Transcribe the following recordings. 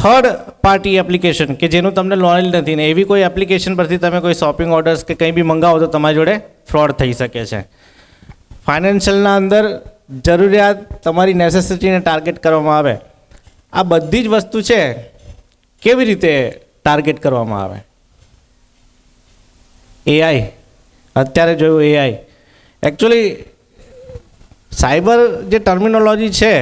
Third party application કે જેનું તમને નોલેજ નથી ને એવી કોઈ એપ્લિકેશન પરથી તમે કોઈ શોપિંગ ઓર્ડર્સ કે કંઈ બી મંગાવો તો તમારી જોડે ફ્રોડ થઈ શકે છે. ફાઇનાન્શિયલના અંદર જરૂરિયાત તમારી નેસેસિટીને ટાર્ગેટ કરવામાં આવે. આ બધી જ વસ્તુ છે, કેવી રીતે ટાર્ગેટ કરવામાં આવે? એઆઈ અત્યારે જોયું એઆઈ એકચ્યુઅલી સાયબર જે ટર્મિનોલોજી છે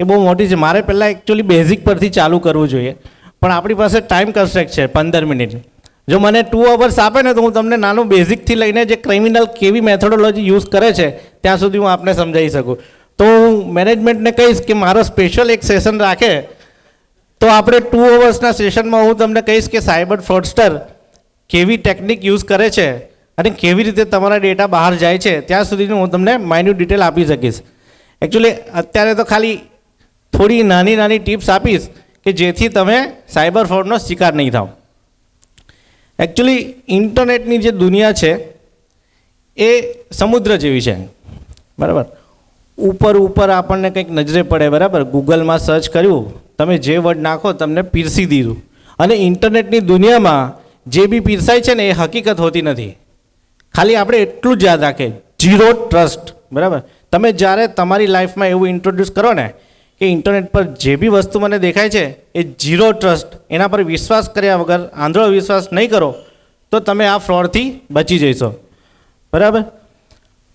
એ બહુ મોટી છે. મારે પહેલાં એકચ્યુઅલી બેઝિક પરથી ચાલુ કરવું જોઈએ. પણ આપણી પાસે ટાઈમ કન્સ્ટ્રક્ટ છે પંદર મિનિટ જો મને ટુ અવર્સ આપે ને તો હું તમને નાનું બેઝિકથી લઈને જે ક્રિમિનલ કેવી મેથોડોલોજી યુઝ કરે છે, ત્યાં સુધી હું આપને સમજાવી શકું. તો હું મેનેજમેન્ટને કહીશ કે મારો સ્પેશિયલ એક સેશન રાખે. તો આપણે ટુ અવર્સના સેશનમાં હું તમને કહીશ કે સાયબર ફ્રોડસ્ટર કેવી ટેકનિક યુઝ કરે છે અને કેવી રીતે તમારા ડેટા બહાર જાય છે, ત્યાં સુધીનું હું તમને માઇન્યુટ ડિટેલ આપી શકીશ. એકચ્યુઅલી અત્યારે તો ખાલી થોડી નાની નાની ટિપ્સ આપીશ કે જેથી તમે સાયબર ફ્રોડનો શિકાર નહીં થાવ. એકચ્યુઅલી ઇન્ટરનેટની જે દુનિયા છે, એ સમુદ્ર જેવી છે. બરાબર? ઉપર ઉપર આપણને કંઈક નજરે પડે, બરાબર? ગૂગલમાં સર્ચ કર્યું, તમે જે વર્ડ નાખો, તમને પીરસી દીધું. અને ઇન્ટરનેટની દુનિયામાં જે બી પીરસાય છે ને, એ હકીકત હોતી નથી. ખાલી આપણે એટલું જ યાદ રાખીએ જીરો ટ્રસ્ટ બરાબર? તમે જ્યારે તમારી લાઈફમાં એવું ઇન્ટ્રોડ્યુસ કરો ને કે ઇન્ટરનેટ પર જે બી વસ્તુ મને દેખાય છે, એ જીરો ટ્રસ્ટ એના પર વિશ્વાસ કર્યા વગર, આંધળો વિશ્વાસ નહીં કરો, તો તમે આ ફ્રોડથી બચી જઈશો. બરાબર?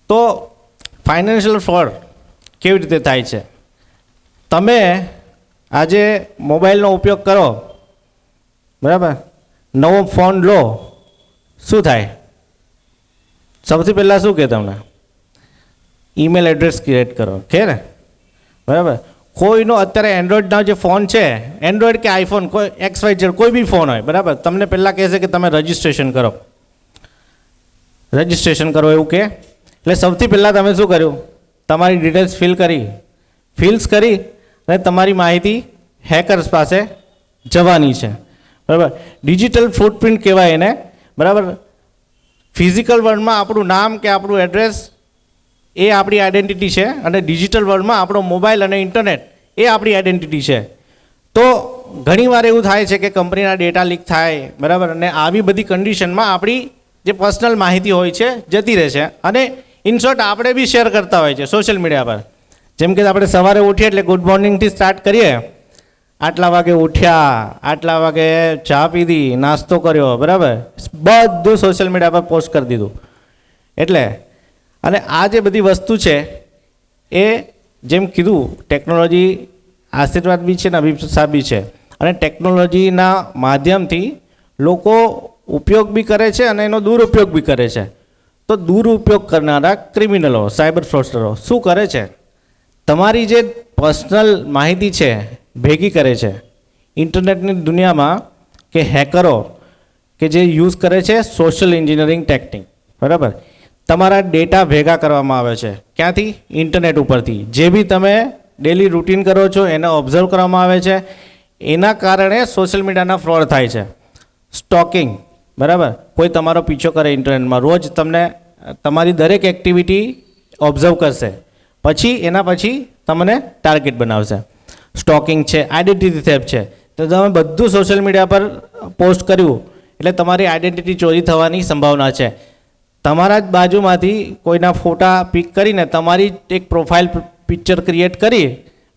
તો ફાઇનાન્શિયલ ફ્રોડ કેવી રીતે થાય છે? તમે આજે મોબાઈલનો ઉપયોગ કરો, બરાબર? નવો ફોન લો, શું થાય? સૌથી પહેલાં શું કહે તમને? ઈમેલ એડ્રેસ ક્રિએટ કરો, કે ને? બરાબર? કોઈનો અત્યારે એન્ડ્રોઈડના જે ફોન છે એન્ડ્રોઈડ કે આઈફોન કોઈ એક્સ વાય ઝેડ કોઈ બી ફોન હોય, બરાબર? તમને પહેલાં કહેશે કે તમે રજિસ્ટ્રેશન કરો. રજિસ્ટ્રેશન કરો એવું કે. એટલે સૌથી પહેલાં તમે શું કર્યું? તમારી ડિટેલ્સ ફિલ કરી. ફિલ્સ કરી અને તમારી માહિતી હેકર્સ પાસે જવાની છે. બરાબર? ડિજિટલ ફૂટપ્રિન્ટ કહેવાય એને. બરાબર? ફિઝિકલ વર્લ્ડમાં આપણું નામ કે આપણું એડ્રેસ એ આપણી આઈડેન્ટિટી છે અને ડિજિટલ વર્લ્ડમાં આપણો મોબાઈલ અને ઇન્ટરનેટ એ આપણી આઈડેન્ટિટી છે. તો ઘણીવાર એવું થાય છે કે કંપનીના ડેટા લીક થાય, બરાબર? અને આવી બધી કન્ડિશનમાં આપણી જે પર્સનલ માહિતી હોય છે, જતી રહે છે. અને ઇનશોર્ટ આપણે બી શેર કરતા હોય છે સોશિયલ મીડિયા પર. જેમ કે આપણે સવારે ઉઠીએ એટલે ગુડ મોર્નિંગથી સ્ટાર્ટ કરીએ. આટલા વાગે ઉઠ્યા, આટલા વાગે ચા પીધી, નાસ્તો કર્યો, બરાબર? બધું સોશિયલ મીડિયા પર પોસ્ટ કરી દીધું. એટલે, અને આ જે બધી વસ્તુ છે, એ જેમ કીધું ટેકનોલોજી આશીર્વાદ બી છે ને અભિપ્સા બી છે. અને ટેકનોલોજીના માધ્યમથી લોકો ઉપયોગ બી કરે છે અને એનો દુરુપયોગ બી કરે છે. તો દુરુપયોગ કરનારા ક્રિમિનલો સાયબર ફ્રોડસ્ટરો શું કરે છે? તમારી જે પર્સનલ માહિતી છે, ભેગી કરે છે. ઇન્ટરનેટની દુનિયામાં કે હેકરો કે જે યુઝ કરે છે સોશિયલ એન્જિનિયરિંગ ટેકનિક બરાબર? તમારા ડેટા ભેગા કરવામાં આવે છે. ક્યાંથી? ઇન્ટરનેટ ઉપરથી. જે બી તમે ડેલી રૂટીન કરો છો, એને ઓબ્ઝર્વ કરવામાં આવે છે. એના કારણે સોશિયલ મીડિયાના ફ્રોડ થાય છે. સ્ટોકિંગ, બરાબર? કોઈ તમારો પીછો કરે ઇન્ટરનેટમાં. રોજ તમને, તમારી દરેક એક્ટિવિટી ઓબ્ઝર્વ કરશે. પછી, એના પછી તમને ટાર્ગેટ બનાવશે. સ્ટોકિંગ છે, આઈડેન્ટિટી થેપ છે. તો તમે બધું સોશિયલ મીડિયા પર પોસ્ટ કર્યું, એટલે તમારી આઈડેન્ટિટી ચોરી થવાની સંભાવના છે. તમારા જ બાજુમાંથી કોઈના ફોટા પિક કરીને તમારી જ એક પ્રોફાઇલ પિક્ચર ક્રિએટ કરી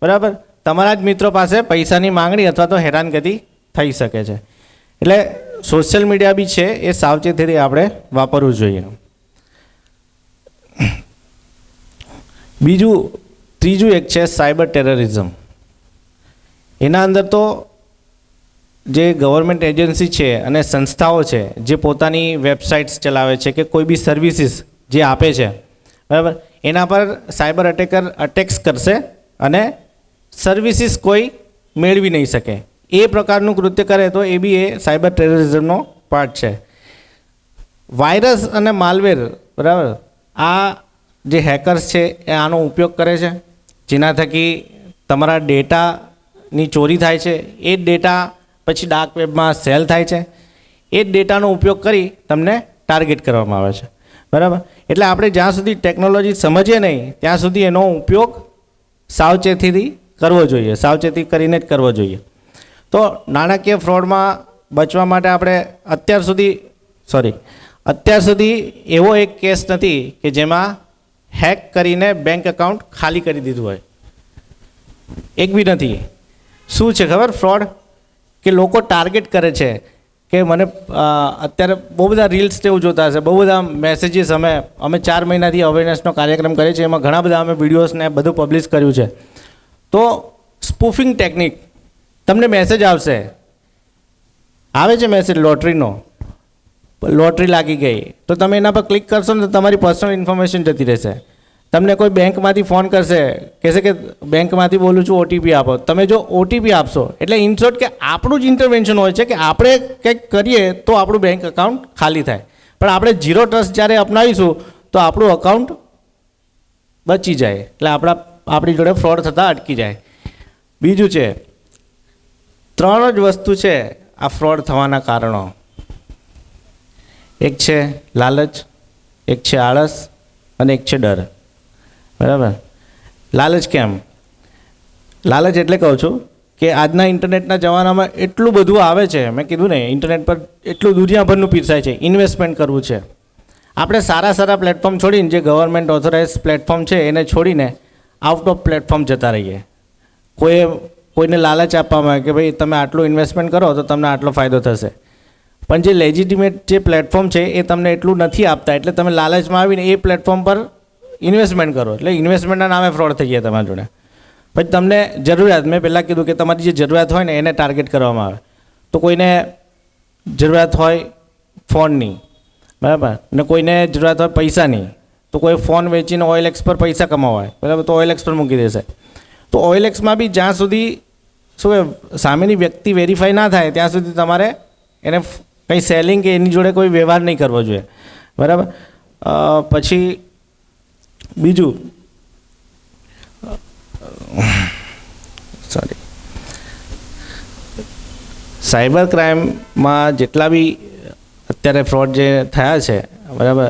બરાબર? તમારા જ મિત્રો પાસે પૈસાની માંગણી અથવા તો હેરાનગતિ થઈ શકે છે. એટલે સોશિયલ મીડિયા બી છે, એ સાવચેતીથી આપણે વાપરવું જોઈએ. બીજું, ત્રીજું એક છે, સાયબર ટેરરિઝમ એના અંદર તો જે ગવર્મેન્ટ એજન્સી છે અને સંસ્થાઓ છે, જે પોતાની વેબસાઇટ્સ ચલાવે છે કે કોઈ બી સર્વિસીસ જે આપે છે, બરાબર? એના પર સાયબર અટેકર અટેક્સ કરશે અને સર્વિસીસ કોઈ મેળવી નહીં શકે. એ પ્રકારનું કૃત્ય કરે તો એ બી એ સાયબર ટેરરિઝમનો પાર્ટ છે. વાયરસ અને માલવેર બરાબર? આ જે હેકર્સ છે, એ આનો ઉપયોગ કરે છે. જેના થકી તમારા ડેટાની ચોરી થાય છે. એ ડેટા પછી ડાર્ક વેબમાં સેલ થાય છે. એ જ ડેટાનો ઉપયોગ કરી તમને ટાર્ગેટ કરવામાં આવે છે. બરાબર? એટલે આપણે જ્યાં સુધી ટેકનોલોજી સમજીએ નહીં, ત્યાં સુધી એનો ઉપયોગ સાવચેતીથી કરવો જોઈએ. સાવચેતી કરીને જ કરવો જોઈએ. તો નાણાકીય ફ્રોડમાં બચવા માટે આપણે અત્યાર સુધી સોરી અત્યાર સુધી એવો એક કેસ નથી કે જેમાં હેક કરીને બેંક એકાઉન્ટ ખાલી કરી દીધું હોય. એક બી નથી. શું છે ખબર? ફ્રોડ કે લોકો ટાર્ગેટ કરે છે કે મને અત્યારે બહુ બધા રીલ્સ તેવું જોતા હશે. બહુ બધા મેસેજીસ અમે અમે ચાર મહિનાથી અવેરનેસનો કાર્યક્રમ કરીએ છીએ. એમાં ઘણા બધા અમે વિડીયોઝને બધું પબ્લિશ કર્યું છે. તો સ્પૂફિંગ ટેકનિક તમને મેસેજ આવશે. આવે છે મેસેજ લોટરીનો લોટરી લાગી ગઈ. તો તમે એના પર ક્લિક કરશો ને તો તમારી પર્સનલ ઇન્ફોર્મેશન જતી રહેશે. તમને કોઈ બેંકમાંથી ફોન કરશે, કહેશે કે બેંકમાંથી બોલું છું ઓટીપી આપો. તમે જો ઓટીપી આપશો, એટલે ઇનશોર્ટ કે આપણું જ ઇન્ટરવેન્શન હોય છે કે આપણે કંઈક કરીએ તો આપણું બેંક અકાઉન્ટ ખાલી થાય. પણ આપણે ઝીરો ટ્રસ્ટ જ્યારે અપનાવીશું, તો આપણું અકાઉન્ટ બચી જાય. એટલે આપણા, આપણી જોડે ફ્રોડ થતાં અટકી જાય. બીજું છે, ત્રણ જ વસ્તુ છે આ ફ્રોડ થવાના કારણો. એક છે લાલચ, એક છે આળસ, અને એક છે ડર. બરાબર. લાલચ કેમ? લાલચ એટલે કહું છું કે આજના ઇન્ટરનેટના જમાનામાં એટલું બધું આવે છે, મેં કીધું ને, ઇન્ટરનેટ પર એટલું દુનિયાભરનું પીરસાય છે ઇન્વેસ્ટમેન્ટ કરવું છે. આપણે સારા સારા પ્લેટફોર્મ છોડીને જે ગવર્મેન્ટ ઓથોરાઇઝ પ્લેટફોર્મ છે, એને છોડીને આઉટ ઓફ પ્લેટફોર્મ જતા રહીએ. કોઈએ કોઈને લાલચ આપવામાં આવે કે ભાઈ તમે આટલું ઇન્વેસ્ટમેન્ટ કરો તો તમને આટલો ફાયદો થશે. પણ જે લેજિટિમેટ જે પ્લેટફોર્મ છે, એ તમને એટલું નથી આપતા. એટલે તમે લાલચમાં આવીને એ પ્લેટફોર્મ પર ઇન્વેસ્ટમેન્ટ કરો. એટલે ઇન્વેસ્ટમેન્ટના નામે ફ્રોડ થઈ ગયા તમારા જોડે. પછી તમને જરૂરિયાત, મેં પહેલાં કીધું કે તમારી જે જરૂરિયાત હોય ને, એને ટાર્ગેટ કરવામાં આવે. તો કોઈને જરૂરિયાત હોય ફોનની બરાબર? ને કોઈને જરૂરિયાત હોય પૈસાની, તો કોઈ ફોન વેચીને ઓઇલ એક્સ પર પૈસા કમાવા હોય બરાબર? તો ઓઇલ એક્સ પર મૂકી દેશે. તો ઓઇલ એક્સમાં બી જ્યાં સુધી, શું કે, સામેની વ્યક્તિ વેરીફાઈ ના થાય, ત્યાં સુધી તમારે એને કંઈ સેલિંગ કે એની જોડે કોઈ વ્યવહાર નહીં કરવો જોઈએ. બરાબર? પછી બીજું? સોરી સાયબર ક્રાઇમમાં જેટલા બી અત્યારે ફ્રોડ જે થયા છે, બરાબર,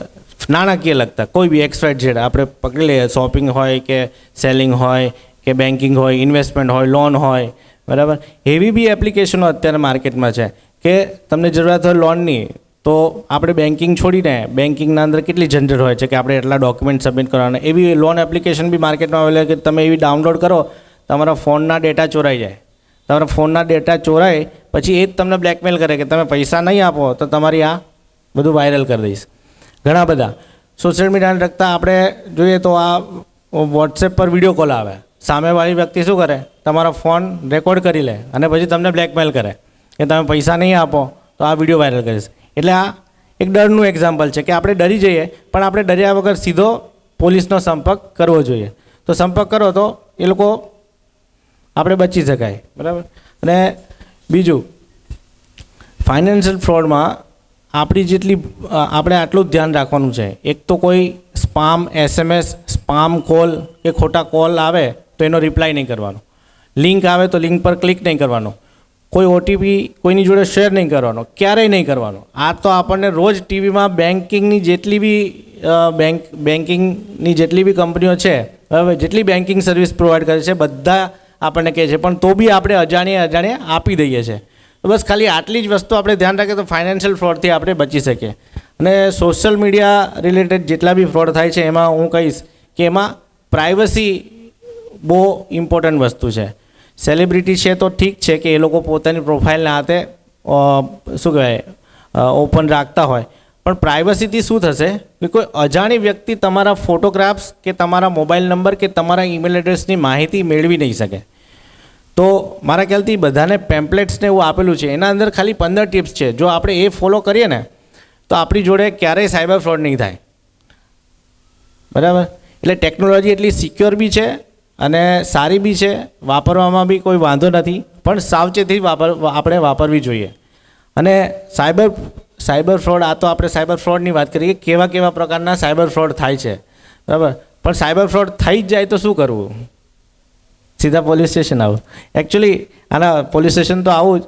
નાણાકીય લગતા, કોઈ બી એક્સપાયર્ડ છે આપણે પકડી લઈએ શોપિંગ હોય કે સેલિંગ હોય કે બેન્કિંગ હોય ઇન્વેસ્ટમેન્ટ હોય લોન હોય, બરાબર, એવી બી એપ્લિકેશનો અત્યારે માર્કેટમાં છે કે તમને જરૂરિયાત હોય લોનની તો આપણે બેન્કિંગ છોડીને બેન્કિંગના અંદર કેટલી ઝંઝટ હોય છે કે આપણે એટલા ડોક્યુમેન્ટ સબમિટ કરવાના? એવી લોન એપ્લિકેશન બી માર્કેટમાં અવેલેબલ કે તમે એવી ડાઉનલોડ કરો, તમારા ફોનના ડેટા ચોરાઈ જાય. તમારા ફોનના ડેટા ચોરાય, પછી એ જ તમને બ્લેકમેલ કરે કે તમે પૈસા નહીં આપો, તો તમારી આ બધું વાયરલ કરી દઈશ. ઘણા બધા. સોશિયલ મીડિયાને લગતા આપણે જોઈએ તો આ વોટ્સએપ પર વીડિયો કોલ આવે. સામેવાળી વ્યક્તિ શું કરે? તમારો ફોન રેકોર્ડ કરી લે અને પછી તમને બ્લેકમેલ કરે કે તમે પૈસા નહીં આપો, તો આ વીડિયો વાયરલ કરીશ એટલે આ એક ડરનું એક્ઝામ્પલ છે કે આપણે ડરી જઈએ, પણ આપણે ડર્યા વગર સીધો પોલીસનો સંપર્ક કરવો જોઈએ. તો સંપર્ક કરો તો એ લોકો આપણે બચી શકાય, બરાબર? અને બીજું ફાઇનાન્શિયલ ફ્રોડમાં આપણી જેટલી આપણે આટલું જ ધ્યાન રાખવાનું છે. એક તો કોઈ સ્પામ એસએમએસ સ્પામ કોલ કે ખોટા કોલ આવે તો એનો રિપ્લાય નહીં કરવાનો. લિંક આવે તો લિંક પર ક્લિક નહીં કરવાનો. કોઈ ઓટીપી કોઈની જોડે શેર નહીં કરવાનો, ક્યારેય નહીં કરવાનો. આ તો આપણને રોજ ટીવીમાં બેન્કિંગની જેટલી બી બેંક બેન્કિંગની જેટલી બી કંપનીઓ છે બરાબર જેટલી બેન્કિંગ સર્વિસ પ્રોવાઈડ કરે છે, બધા આપણને કહે છે, પણ તો બી આપણે અજાણીએ અજાણીએ આપી દઈએ છીએ તો બસ ખાલી આટલી જ વસ્તુ આપણે ધ્યાન રાખીએ તો ફાઇનાન્શિયલ ફ્રોડથી આપણે બચી શકીએ. અને સોશિયલ મીડિયા રિલેટેડ જેટલા બી ફ્રોડ થાય છે, એમાં હું કહીશ કે એમાં પ્રાઇવસી બહુ ઇમ્પોર્ટન્ટ વસ્તુ છે. સેલિબ્રિટી છે તો ઠીક છે કે એ લોકો પોતાની પ્રોફાઇલના હાથે શું કહેવાય ઓપન રાખતા હોય. પણ પ્રાઇવસીથી શું થશે? કે કોઈ અજાણી વ્યક્તિ તમારા ફોટોગ્રાફ્સ કે તમારા મોબાઈલ નંબર કે તમારા ઈમેલ એડ્રેસની માહિતી મેળવી નહીં શકે. તો મારા ખ્યાલથી બધાને પેમ્પલેટ્સને એવું આપેલું છે. એના અંદર ખાલી પંદર ટિપ્સ છે. જો આપણે એ ફોલો કરીએ ને, તો આપણી જોડે ક્યારેય સાયબર ફ્રોડ નહીં થાય. બરાબર? એટલે ટેકનોલોજી એટલી સિક્યોર બી છે અને સારી બી છે, વાપરવામાં બી કોઈ વાંધો નથી, પણ સાવચેતી વાપર આપણે વાપરવી જોઈએ. અને સાયબર સાયબર ફ્રોડ, આ તો આપણે સાયબર ફ્રોડની વાત કરીએ, કેવા કેવા પ્રકારના સાયબર ફ્રોડ થાય છે, બરાબર? પણ સાયબર ફ્રોડ થઈ જ જાય તો શું કરવું? સીધા પોલીસ સ્ટેશન આવું. એકચ્યુઅલી આના પોલીસ સ્ટેશન તો આવું જ,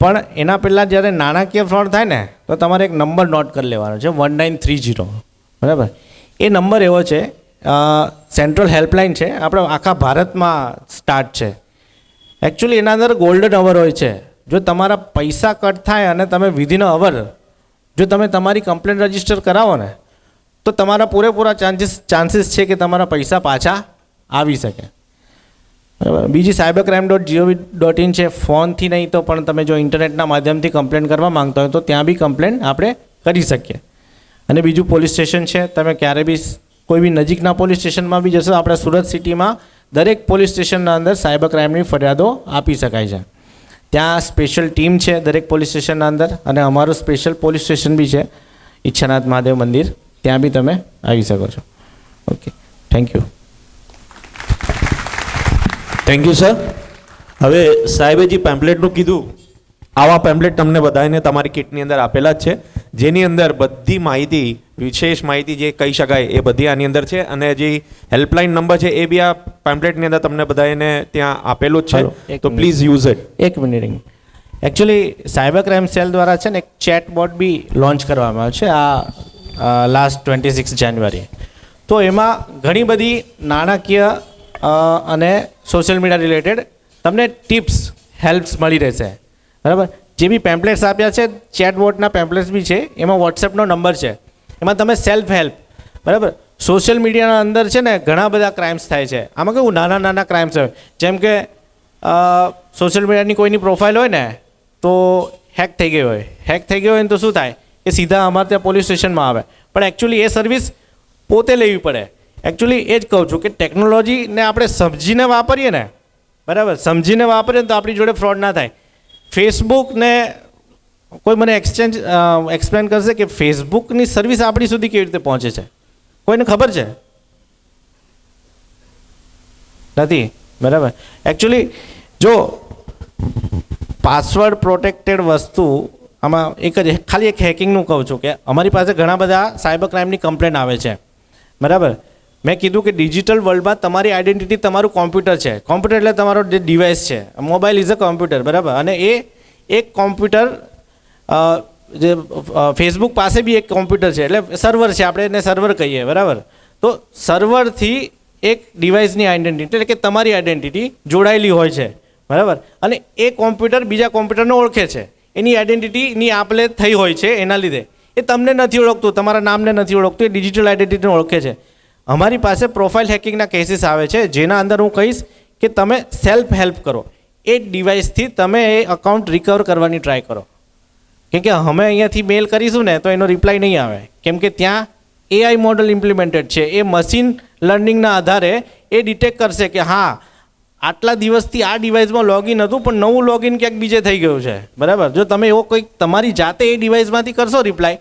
પણ એના પહેલાં જ્યારે નાણાકીય ફ્રોડ થાય ને, તો તમારે એક નંબર નોટ કરી લેવાનો છે, વન નાઇન થ્રી જીરો બરાબર? એ નંબર એવો છે સેન્ટ્રલ હેલ્પલાઇન છે. આપણે આખા ભારતમાં સ્ટાર્ટ છે. એકચ્યુઅલી એના અંદર ગોલ્ડન અવર હોય છે. જો તમારા પૈસા કટ થાય અને તમે વિધિન અવર જો તમે તમારી કમ્પ્લેન રજિસ્ટર કરાવો ને, તો તમારા પૂરેપૂરા ચાન્સીસ ચાન્સીસ છે કે તમારા પૈસા પાછા આવી શકે. બરાબર. બીજી cyber crime dot gov dot in છે ફોનથી નહીં તો પણ તમે જો ઇન્ટરનેટના માધ્યમથી કમ્પ્લેન કરવા માગતા હોય તો ત્યાં બી કમ્પ્લેન આપણે કરી શકીએ. અને બીજું પોલીસ સ્ટેશન છે. તમે ક્યારે બી કોઈ બી નજીકના પોલીસ સ્ટેશનમાં બી જશો આપણે સુરત સિટીમાં દરેક પોલીસ સ્ટેશનના અંદર સાયબર ક્રાઇમની ફરિયાદો આપી શકાય છે. ત્યાં સ્પેશિયલ ટીમ છે દરેક પોલીસ સ્ટેશનના અંદર અને અમારું સ્પેશિયલ પોલીસ સ્ટેશન બી છે. ઈચ્છાનાથ મહાદેવ મંદિર. ત્યાં બી તમે આવી શકો છો. Okay. Thank you thank you sir હવે સાહેબે જે પેમ્પલેટનું કીધું, આવા પેમ્પલેટ તમને બધાને તમારી કિટની અંદર આપેલા જ છે. જેની અંદર બધી માહિતી વિશેષ માહિતી જે કહી શકાય એ બધી આની અંદર છે. અને જે હેલ્પલાઇન નંબર છે એ બી આ પેમ્પલેટની અંદર તમને બધાને ત્યાં આપેલું જ છે. તો પ્લીઝ યુઝ ઇટ એક minute. Actually cyber crime cell દ્વારા છે ને એક ચેટ બોટ બી લોન્ચ કરવામાં આવ્યો છે આ લાસ્ટ ટ્વેન્ટી સિક્સ જાન્યુઆરી તો એમાં ઘણી બધી નાણાકીય અને સોશિયલ મીડિયા રિલેટેડ તમને ટિપ્સ હેલ્પ્સ મળી રહેશે. બરાબર? જે બી પેમ્પલેટ્સ આપ્યા છે ચેટ બોટના પેમ્પલેટ્સ બી છે, એમાં વોટ્સએપનો નંબર છે. એમાં તમે સેલ્ફ હેલ્પ બરાબર સોશિયલ મીડિયાના અંદર છે ને ઘણા બધા ક્રાઇમ્સ થાય છે. આમાં કેવું? નાના નાના ક્રાઇમ્સ હોય. જેમ કે સોશિયલ મીડિયાની કોઈની પ્રોફાઇલ હોય ને, તો હેક થઈ ગઈ હોય. હેક થઈ ગઈ હોય ને તો શું થાય? એ સીધા અમારે ત્યાં પોલીસ સ્ટેશનમાં આવે. પણ એકચ્યુઅલી એ સર્વિસ પોતે લેવી પડે. એકચ્યુઅલી એ જ કહું છું કે ટેકનોલોજીને આપણે સમજીને વાપરીએ ને, બરાબર? સમજીને વાપરીએ તો આપણી જોડે ફ્રોડ ના થાય. ફેસબુક ને કોઈ મને એક્સચેન્જ એક્સપ્લેન કરશે કે ફેસબુકની સર્વિસ આપણી સુધી કેવી રીતે પહોંચે છે. કોઈને ખબર છે? નથી? બરાબર. એકચ્યુઅલી જો પાસવર્ડ પ્રોટેક્ટેડ વસ્તુ, આમાં એક જ, ખાલી એક હેકિંગનું કહું છું કે અમારી પાસે ઘણા બધા સાયબર ક્રાઇમની કમ્પ્લેન આવે છે. બરાબર? મેં કીધું કે ડિજિટલ વર્લ્ડમાં તમારી આઈડેન્ટિટી તમારું કોમ્પ્યુટર છે. કોમ્પ્યુટર એટલે તમારો જે ડિવાઇસ છે. મોબાઈલ ઇઝ અ કોમ્પ્યુટર બરાબર? અને એ એક કોમ્પ્યુટર જે ફેસબુક પાસે બી એક કોમ્પ્યુટર છે. એટલે સર્વર છે. આપણે એને સર્વર કહીએ, બરાબર? તો સર્વરથી એક ડિવાઇસની આઈડેન્ટિટી એટલે કે તમારી આઈડેન્ટિટી જોડાયેલી હોય છે. બરાબર? અને એ કોમ્પ્યુટર બીજા કોમ્પ્યુટરને ઓળખે છે. એની આઈડેન્ટિટીની આપલે થઈ હોય છે એના લીધે. એ તમને નથી ઓળખતું. તમારા નામને નથી ઓળખતું. એ ડિજિટલ આઈડેન્ટિટીને ઓળખે છે. અમારી પાસે પ્રોફાઇલ હેકિંગના કેસીસ આવે છે, જેના અંદર હું કહીશ કે તમે સેલ્ફ હેલ્પ કરો. એ ડિવાઇસથી તમે એ અકાઉન્ટ રિકવર કરવાની ટ્રાય કરો. કેમ કે અમે અહીંયાથી મેલ કરીશું ને, તો એનો રિપ્લાય નહીં આવે. કેમ કે ત્યાં એઆઈ મોડલ ઇમ્પ્લિમેન્ટેડ છે. એ મશીન લર્નિંગના આધારે એ ડિટેક્ટ કરશે કે હા, આટલા દિવસથી આ ડિવાઇસમાં લોગિન હતું, પણ નવું લોગિન ક્યાંક બીજે થઈ ગયું છે. બરાબર? જો તમે એવો કંઈક તમારી જાતે એ ડિવાઇસમાંથી કરશો રિપ્લાય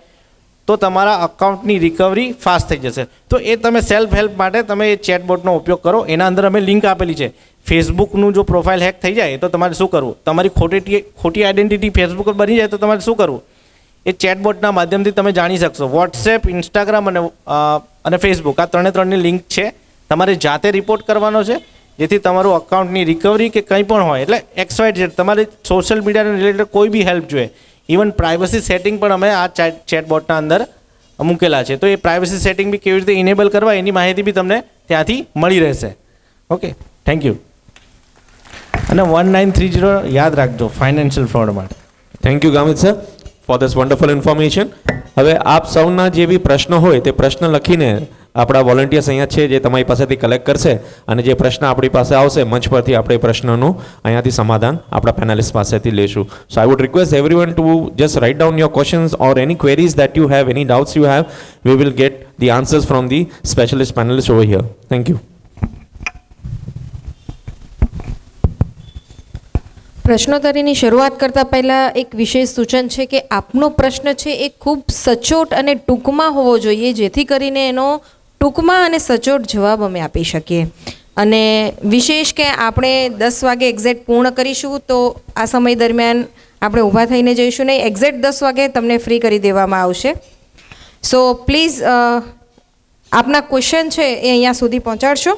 તો તમારા અકાઉન્ટની રિકવરી ફાસ્ટ થઈ જશે. તો એ તમે સેલ્ફ હેલ્પ માટે તમે એ ચેટબોટનો ઉપયોગ કરો. એના અંદર અમે લિંક આપેલી છે. ફેસબુકનું જો પ્રોફાઇલ હેક થઈ જાય, તો તમારે શું કરવું? તમારી ખોટી ખોટી આઈડેન્ટિટી ફેસબુક પર બની જાય, તો તમારે શું કરવું? એ ચેટબોટના માધ્યમથી તમે જાણી શકશો. વોટ્સએપ ઇન્સ્ટાગ્રામ અને અને ફેસબુક આ ત્રણે ત્રણની લિંક છે. તમારે જાતે રિપોર્ટ કરવાનો છે, જેથી તમારું અકાઉન્ટની રિકવરી કે કંઈ પણ હોય. એટલે એક્સવાઇડ છે તમારે સોશિયલ મીડિયાને રિલેટેડ કોઈ બી હેલ્પ જોઈએ. ઇવન પ્રાઇવસી સેટિંગ પણ અમે આ ચેટ ચેટબોટના અંદર મૂકેલા છે. તો એ પ્રાઇવસી સેટિંગ બી કેવી રીતે ઇનેબલ કરવા એની માહિતી બી તમને ત્યાંથી મળી રહેશે. ઓકે થેન્ક યુ અને વન નાઇન થ્રી જીરો યાદ રાખજો ફાઇનાન્શિયલ ફ્રોડ માટે. Thank you Gamit sir for this wonderful information હવે આપ સૌના જે બી પ્રશ્ન હોય, તે પ્રશ્ન લખીને આપણા વોલન્ટિયર્સ અહીંયા છે જે તમારી પાસેથી કલેક્ટ કરશે અને જે પ્રશ્ન આપણી પાસે આવશે મંચ પરથી આપણે પ્રશ્નનું અહીંયાથી સમાધાન આપણા પેનલિસ્ટ પાસેથી લેશું. So I would request everyone to just write down your questions or any queries that you have any doubts you have we will get the answers from the specialist panelist over here thank you પ્રશ્નોત્તરીની શરૂઆત કરતા પહેલા એક વિશેષ સૂચન છે કે આપનો પ્રશ્ન છે એ ખૂબ સચોટ અને ટૂંકમાં હોવો જોઈએ, જેથી કરીને એનો ટૂંકમાં અને સચોટ જવાબ અમે આપી શકીએ. અને વિશેષ કે આપણે દસ વાગે એક્ઝેક્ટ પૂર્ણ કરીશું તો આ સમય દરમિયાન આપણે ઊભા થઈને જઈશું નહીં. એક્ઝેક્ટ દસ વાગે તમને ફ્રી કરી દેવામાં આવશે. સો પ્લીઝ આપના ક્વેશ્ચન છે એ અહીંયા સુધી પહોંચાડશો.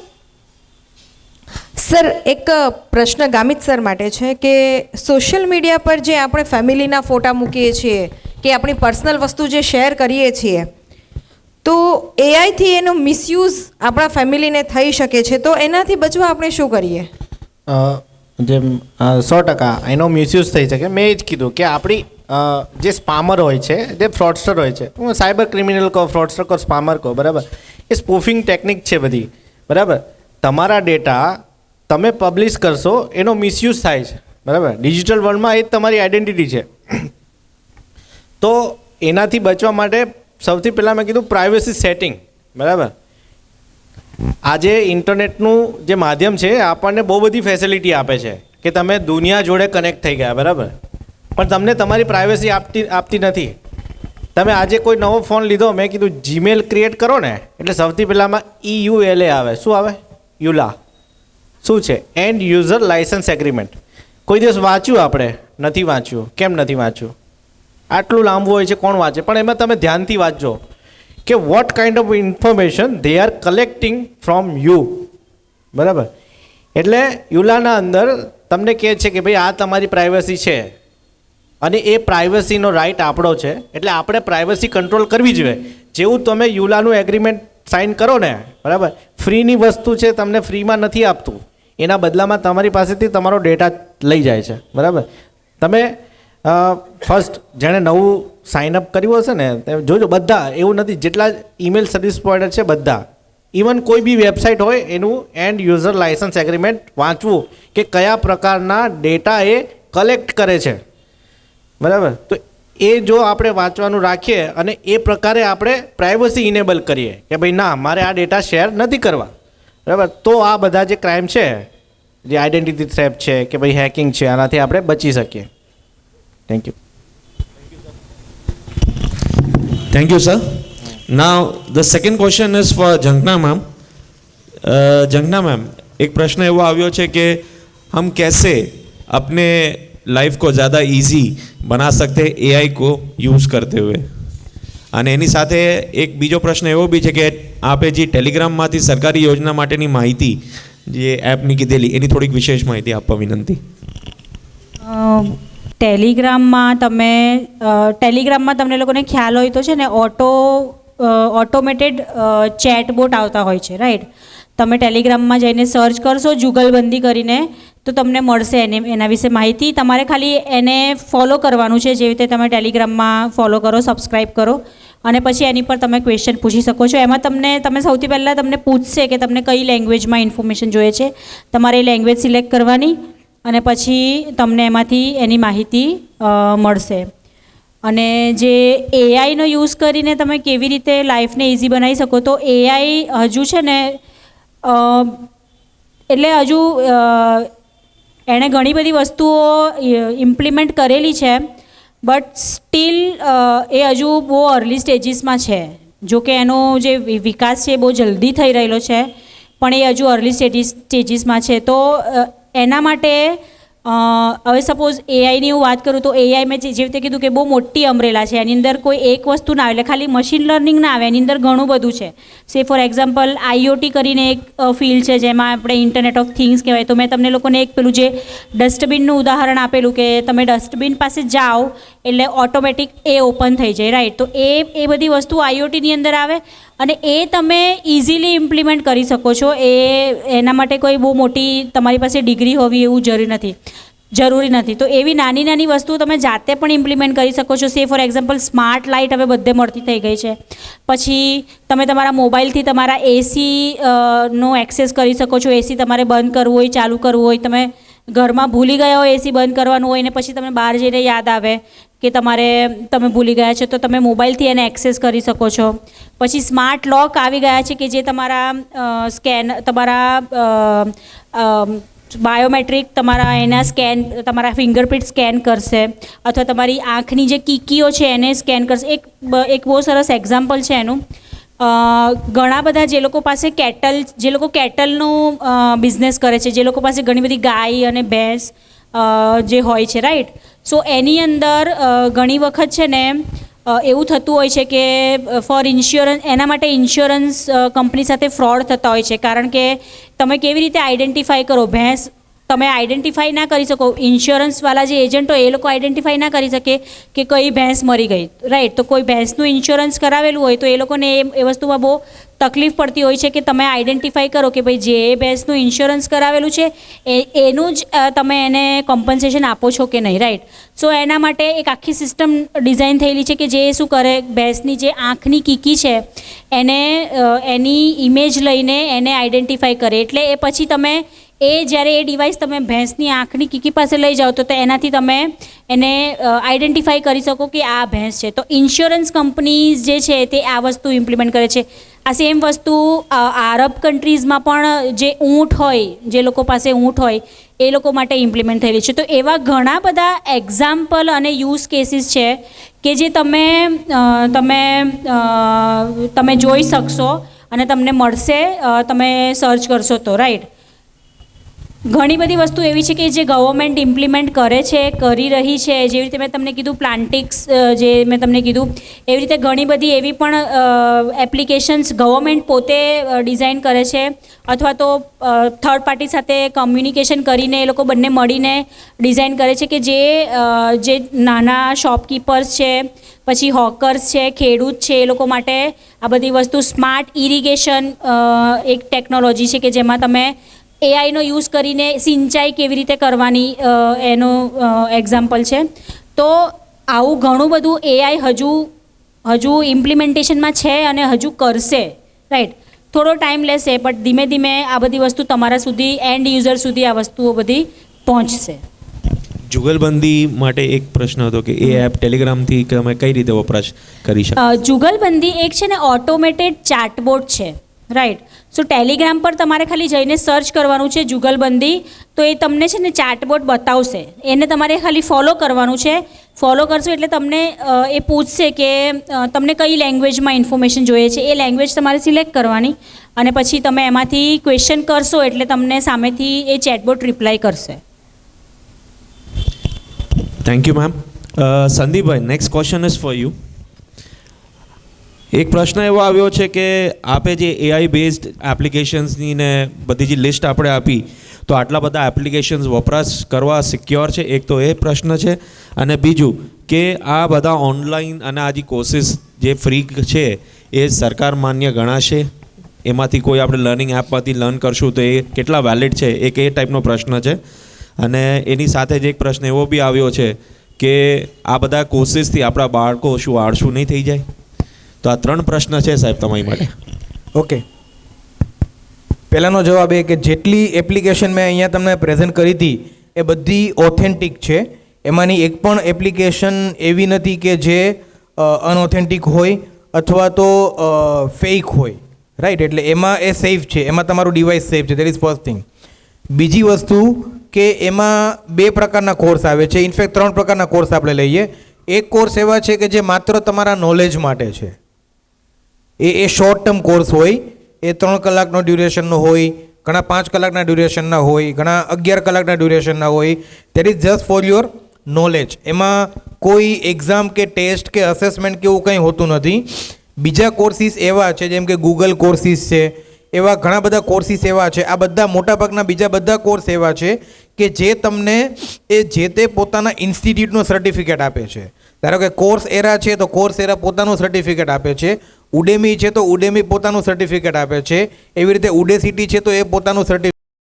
સર એક પ્રશ્ન ગામિત સર માટે છે કે સોશિયલ મીડિયા પર જે આપણે ફેમિલીના ફોટા મૂકીએ છીએ, કે આપણી પર્સનલ વસ્તુ જે શેર કરીએ છીએ તો એઆઈથી એનો મિસયુઝ આપણા ફેમિલીને થઈ શકે છે. તો એનાથી બચવા આપણે શું કરીએ? જેમ સો ટકા એનો મિસયુઝ થઈ શકે. મેં એ જ કીધું કે આપણી જે સ્પામર હોય છે, જે ફ્રોડસ્ટર હોય છે, હું સાયબર ક્રિમિનલ કહો ફ્રોડસ્ટર કહો સ્પામર કહો, બરાબર? એ સ્પૂફિંગ ટેકનિક છે બધી, બરાબર? તમારા ડેટા તમે પબ્લિશ કરશો, એનો મિસયુઝ થાય છે, બરાબર? ડિજિટલ વર્લ્ડમાં એ તમારી આઈડેન્ટિટી છે. તો એનાથી બચવા માટે સૌથી પહેલાં મેં કીધું પ્રાઇવસી સેટિંગ બરાબર? આજે ઇન્ટરનેટનું જે માધ્યમ છે, આપણને બહુ બધી ફેસિલિટી આપે છે કે તમે દુનિયા જોડે કનેક્ટ થઈ ગયા, બરાબર? પણ તમને તમારી પ્રાઇવસી આપતી આપતી નથી. તમે આજે કોઈ નવો ફોન લીધો, મેં કીધું જીમેલ ક્રિએટ કરો ને, એટલે સૌથી પહેલાંમાં ઈ યુ એલ એ આવે. શું આવે? યુલા શું છે? એન્ડ યુઝર લાઇસન્સ એગ્રીમેન્ટ કોઈ દિવસ વાંચ્યું આપણે? નથી વાંચ્યું. કેમ નથી વાંચ્યું? આટલું લાંબુ હોય છે, કોણ વાંચે? પણ એમાં તમે ધ્યાનથી વાંચજો કે what kind of information they are collecting from you બરાબર? એટલે યુલાના અંદર તમને કહે છે કે ભાઈ આ તમારી પ્રાઇવસી છે. અને એ પ્રાઇવસીનો રાઇટ આપણો છે. એટલે આપણે પ્રાઇવસી કંટ્રોલ કરવી જોઈએ. જેવું તમે યુલાનું એગ્રીમેન્ટ સાઇન કરો ને, બરાબર? ફ્રીની વસ્તુ છે, તમને ફ્રીમાં નથી આપતું. એના બદલામાં તમારી પાસેથી તમારો ડેટા લઈ જાય છે. બરાબર? તમે ફર્સ્ટ જેણે નવું સાઇન અપ કર્યું હશે ને, તે જોજો બધા, એવું નથી, જેટલા ઈમેલ સર્વિસ પ્રોવાઈડર છે બધા ઇવન કોઈ બી વેબસાઇટ હોય, એનું એન્ડ યુઝર લાઇસન્સ એગ્રીમેન્ટ વાંચવું કે કયા પ્રકારના ડેટા એ કલેક્ટ કરે છે. બરાબર? તો એ જો આપણે વાંચવાનું રાખીએ અને એ પ્રકારે આપણે પ્રાઇવસી ઇનેબલ કરીએ કે ભાઈ ના, મારે આ ડેટા શેર નથી કરવા. બરાબર? તો આ બધા જે ક્રાઇમ છે, જે આઈડેન્ટિટી થ્રેપ છે, કે ભાઈ હેકિંગ છે, આનાથી આપણે બચી શકીએ. Thank you Thank you, sir. Now, the second question is for Jankna ma'am. Uh, Jankna ma'am, एक प्रश्न એવો આવ્યો છે કે हम कैसे अपने लाइफ को ज़्यादा इजी बना सकते हैं एआई को यूज़ करते हुए અને એની સાથે એક બીજો પ્રશ્ન એવો બી છે કે આપે જે ટેલિગ્રામમાંથી સરકારી યોજના માટેની માહિતી જે એપની કીધેલી એની થોડીક વિશેષ માહિતી આપવા વિનંતી અ, ટેલિગ્રામમાં તમે ટેલિગ્રામમાં તમને લોકોને ખ્યાલ હોય તો છે ને ઓટો ઓટોમેટેડ ચેટબોટ આવતા હોય છે, રાઈટ? તમે ટેલિગ્રામમાં જઈને સર્ચ કરશો જુગલબંધી કરીને તો તમને મળશે એને, એના વિશે માહિતી. તમારે ખાલી એને ફોલો કરવાનું છે, જેવી રીતે તમે ટેલિગ્રામમાં ફોલો કરો સબસ્ક્રાઈબ કરો, અને પછી એની પર તમે ક્વેશ્ચન પૂછી શકો છો. એમાં તમને, તમે સૌથી પહેલાં તમને પૂછશે કે તમને કઈ લેંગ્વેજમાં ઇન્ફોર્મેશન જોઈએ છે. તમારે એ લેંગ્વેજ સિલેક્ટ કરવાની અને પછી તમને એમાંથી એની માહિતી મળશે. અને જે એઆઈનો યુઝ કરીને તમે કેવી રીતે લાઈફને ઇઝી બનાવી શકો, તો એઆઈ હજુ છે ને એટલે હજુ એણે ઘણી બધી વસ્તુઓ ઇમ્પ્લિમેન્ટ કરેલી છે બટ સ્ટીલ એ હજુ બહુ અર્લી સ્ટેજીસમાં છે. જો કે એનો જે વિકાસ છે એ બહુ જલ્દી થઈ રહેલો છે, પણ એ હજુ અર્લી સ્ટેજીસ સ્ટેજીસમાં છે. તો એના માટે હવે સપોઝ એઆઈની હું વાત કરું તો એઆઈ મેં જે રીતે કીધું કે બહુ મોટી અમરેલા છે. એની અંદર કોઈ એક વસ્તુ ના આવે. એટલે ખાલી મશીન લર્નિંગ ના આવે. એની અંદર ઘણું બધું છે. સે ફોર એક્ઝામ્પલ આઈઓટી કરીને એક ફિલ્ડ છે જેમાં આપણે ઇન્ટરનેટ ઓફ થિંગ્સ કહેવાય. તો મેં તમને લોકોને એક પેલું જે ડસ્ટબિનનું ઉદાહરણ આપેલું કે તમે ડસ્ટબિન પાસે જાઓ, એટલે ઓટોમેટિક એ ઓપન થઈ જાય. રાઈટ તો એ એ બધી વસ્તુ આઈઓટીની અંદર આવે. અને એ તમે ઇઝીલી ઇમ્પ્લિમેન્ટ કરી શકો છો. એ, એના માટે કોઈ બહુ મોટી તમારી પાસે ડિગ્રી હોવી એવું જરૂરી નથી. જરૂરી નથી. તો એવી નાની નાની વસ્તુઓ તમે જાતે પણ ઇમ્પ્લિમેન્ટ કરી શકો છો. સે, ફોર એક્ઝામ્પલ, સ્માર્ટ લાઇટ હવે બધે મળતી થઈ ગઈ છે. પછી તમે તમારા મોબાઈલથી તમારા એસી નો એક્સેસ કરી શકો છો. એસી તમારે બંધ કરવું હોય, ચાલુ કરવું હોય. તમે ઘરમાં ભૂલી ગયા હોય એસી બંધ કરવાનું હોય ને પછી તમે બહાર જઈને યાદ આવે. કે તમારે, તમે ભૂલી ગયા છો, તો તમે મોબાઈલથી એને એક્સેસ કરી શકો છો. પછી સ્માર્ટ લોક આવી ગયા છે કે જે તમારા સ્કેન, તમારા બાયોમેટ્રિક તમારા એના સ્કેન, તમારા ફિંગરપ્રિન્ટ સ્કેન કરશે. અથવા તમારી આંખની જે કીકીઓ છે એને સ્કેન કરશે. એક એક બહુ સરસ એક્ઝામ્પલ છે એનું. ઘણા બધા જે લોકો પાસે કેટલ, જે લોકો કેટલનું બિઝનેસ કરે છે, જે લોકો પાસે ઘણી બધી ગાય અને ભેંસ જે હોય છે રાઈટ સો એની અંદર ઘણી વખત છે ને એવું થતું હોય છે કે ફોર ઇન્સ્યોરન્સ એના માટે ઇન્સ્યોરન્સ કંપની સાથે ફ્રોડ થતા હોય છે. કારણ કે, તમે કેવી રીતે આઈડેન્ટિફાઈ કરો? ભેંસ તમે આઈડેન્ટિફાઈ ના કરી શકો. ઇન્સ્યોરન્સવાળા જે એજન્ટ એ લોકો આઈડેન્ટિફાઈ ના કરી શકે કે કઈ ભેંસ મરી ગઈ. રાઈટ તો કોઈ ભેંસનું ઇન્સ્યોરન્સ કરાવેલું હોય, તો એ લોકોને એ એ વસ્તુમાં બહુ તકલીફ પડતી હોય છે કે તમે આઈડેન્ટિફાઈ કરો કે ભાઈ જે ભેંસનું ઇન્સ્યોરન્સ કરાવેલું છે, એ, એનું જ તમે એને કોમ્પન્સેશન આપો છો કે નહીં. રાઈટ સો એના માટે એક આખી સિસ્ટમ ડિઝાઇન થયેલી છે કે જે શું કરે, ભેંસની જે આંખની કીકી છે, એને એની ઇમેજ લઈને એને આઈડેન્ટિફાઈ કરે. એટલે એ પછી તમે એ જ્યારે એ ડિવાઇસ તમે ભેંસની આંખની કીકી પાસે લઈ જાઓ તો એનાથી તમે એને આઈડેન્ટિફાઈ કરી શકો કે આ ભેંસ છે. તો ઇન્સ્યોરન્સ કંપનીઝ જે છે તે આ વસ્તુ ઇમ્પ્લિમેન્ટ કરે છે. આ સેમ વસ્તુ આરબ કન્ટ્રીઝમાં પણ જે ઊંટ હોય, જે લોકો પાસે ઊંટ હોય, એ લોકો માટે ઇમ્પ્લિમેન્ટ થયેલી છે. તો એવા ઘણા બધા એક્ઝામ્પલ અને યુઝ કેસીસ છે કે જે તમે તમે તમે જોઈ શકશો અને તમને મળશે તમે સર્ચ કરશો તો રાઈટ ઘણી બધી વસ્તુ એવી છે કે જે ગવર્મેન્ટ ઇમ્પ્લિમેન્ટ કરે છે, કરી રહી છે. જેવી રીતે મેં તમને કીધું પ્લાન્ટિક્સ જે મેં તમને કીધું, એવી રીતે ઘણી બધી એવી પણ એપ્લિકેશન્સ ગવર્મેન્ટ પોતે ડિઝાઇન કરે છે. અથવા તો થર્ડ પાર્ટી સાથે કમ્યુનિકેશન કરીને એ લોકો બંને મળીને ડિઝાઇન કરે છે કે જે જે નાના શોપકીપર્સ છે, પછી હોકર્સ છે, ખેડૂત છે, એ લોકો માટે આ બધી વસ્તુ સ્માર્ટ ઇરિગેશન એક ટેકનોલોજી છે કે જેમાં તમે એઆઈનો યુઝ કરીને સિંચાઈ કેવી રીતે કરવાની એનો એક્ઝામ્પલ છે. તો આવું ઘણું બધું એઆઈ હજુ હજુ ઇમ્પ્લિમેન્ટેશનમાં છે અને હજુ કરશે રાઈટ થોડો ટાઈમ લેશે બટ ધીમે ધીમે આ બધી વસ્તુ તમારા સુધી એન્ડ યુઝર સુધી આ વસ્તુઓ બધી પહોંચશે. જુગલબંધી માટે એક પ્રશ્ન હતો કે એ એપ ટેલિગ્રામથી તમે કઈ રીતે વપરાશ કરી શકો? જુગલબંધી એક છે ને ઓટોમેટેડ ચાટબોટ છે. રાઈટ સો ટેલિગ્રામ પર તમારે ખાલી જઈને સર્ચ કરવાનું છે જુગલબંધી તો એ તમને છે ને ચાટબોટ બતાવશે. એને તમારે ખાલી ફોલો કરવાનું છે. ફોલો કરશો એટલે તમને એ પૂછશે કે તમને કઈ લેંગ્વેજમાં ઇન્ફોર્મેશન જોઈએ છે. એ લેંગ્વેજ તમારે સિલેક્ટ કરવાની અને પછી તમે એમાંથી ક્વેશ્ચન કરશો એટલે તમને સામેથી એ ચેટબોટ રિપ્લાય કરશે. Thank you ma'am Sandeepbhai next question is for you એક પ્રશ્ન એવો આવ્યો છે કે આપે જે એઆઈ બેઝડ એપ્લિકેશન્સની ને બધી જે લિસ્ટ આપણે આપી, તો આટલા બધા એપ્લિકેશન્સ વપરાશ કરવા સિક્યોર છે? એક તો એ પ્રશ્ન છે. અને બીજું, કે આ બધા ઓનલાઈન અને આ જે કોર્સિસ જે ફ્રી છે, એ સરકાર માન્ય ગણાશે? એમાંથી કોઈ આપણે લર્નિંગ એપમાંથી લર્ન કરશું તો એ કેટલા વેલિડ છે? એક એ ટાઈપનો પ્રશ્ન છે. અને એની સાથે જ એક પ્રશ્ન એવો બી આવ્યો છે કે આ બધા કોર્સિસથી આપણા બાળકો શું આળસું નહીં થઈ જાય? તો આ ત્રણ પ્રશ્ન છે સાહેબ તમારી માટે. ઓકે. પહેલાંનો જવાબ એ કે જેટલી એપ્લિકેશન મેં અહીંયા તમને પ્રેઝન્ટ કરી હતી, એ બધી ઓથેન્ટિક છે. એમાંની એક પણ એપ્લિકેશન એવી નથી કે જે અનઓથેન્ટિક હોય અથવા તો ફેક હોય. રાઈટ એટલે એમાં એ સેફ છે. એમાં તમારું ડિવાઇસ સેફ છે. દેટ ઇઝ ફર્સ્ટ થિંગ બીજી વસ્તુ કે એમાં બે પ્રકારના કોર્સ આવે છે. ઇનફેક્ટ ત્રણ પ્રકારના કોર્સ આપણે લઈએ. એક કોર્સ એવા છે કે જે માત્ર તમારા નોલેજ માટે છે. એ એ શોર્ટ ટર્મ કોર્સ હોય, એ ત્રણ કલાકનો ડ્યુરેશનનો હોય, ઘણા પાંચ કલાકના ડ્યુરેશનના હોય, ઘણા અગિયાર કલાકના ડ્યુરેશનના હોય that is just for your knowledge એમાં કોઈ એક્ઝામ કે ટેસ્ટ કે અસેસમેન્ટ કે એવું કંઈ હોતું નથી. બીજા કોર્સિસ એવા છે, જેમ કે ગૂગલ કોર્સિસ છે, એવા ઘણા બધા કોર્સિસ એવા છે, આ બધા મોટાભાગના બીજા બધા કોર્સ એવા છે, કે જે તમને એ જે તે પોતાના ઇન્સ્ટિટ્યૂટનો સર્ટિફિકેટ આપે છે. ધારો કે કોર્સ એરા છે, તો કોર્સ એરા પોતાનું સર્ટિફિકેટ આપે છે. ઉડેમી છે તો ઉડેમી પોતાનું સર્ટિફિકેટ આપે છે. એવી રીતે ઉડેસિટી છે તો એ પોતાનું સર્ટિફિકેટ